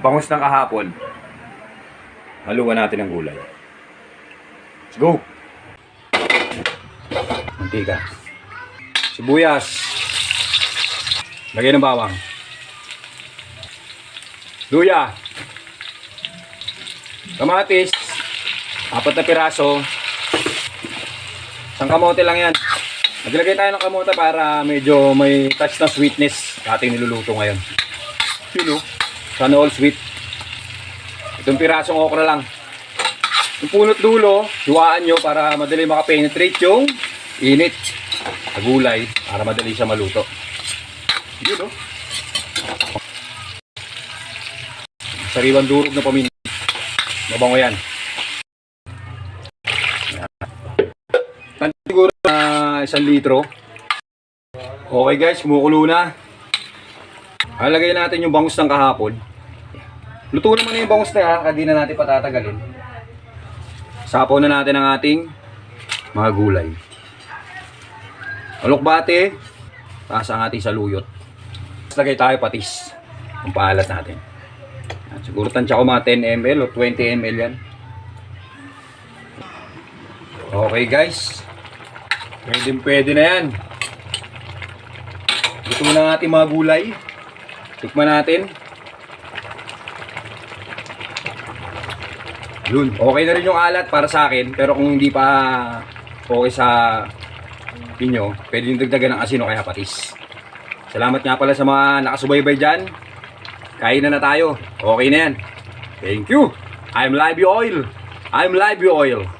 Bangus ng kahapon. Haluan natin ang gulay. Let's go! Mantika. Sibuyas. Lagay ng bawang. Luya. Kamatis. Apat na piraso. Isang kamote lang yan. Maglagay tayo ng kamote para medyo may touch na sweetness sa ating niluluto ngayon. Yun o. Sana all sweet. Itong pirasong okra lang. Yung punot dulo, hiwaan nyo para madali makapenetrate yung init sa gulay para madali siya maluto. Yun o. Sariwan durog na paminta. Mabango yan. Yan. Siguro na isang litro. Okay guys, kumukulo na. Halagay natin yung bangus ng kahapon. Luto naman na yung bangus na yan, kaya di na natin patatagalin. Sapaw na natin ang ating mga gulay. Alokbate, taas ang ating saluyot. Lagay tayo patis. Ang paalat natin. Siguro tansya ko mga 10 ml o 20 ml yan. Okay guys. Pwede, pwede na yan. Luto na ang ating mga gulay. Tikman natin. Yun. Okay na rin yung alat para sa akin. Pero kung hindi pa okay sa inyo, pwede yung dagdagan ng asino kaya patis. Salamat nga pala sa mga nakasubaybay dyan. Kain na na tayo. Okay na yan. Thank you. I'm Live Oil. I'm Live Oil.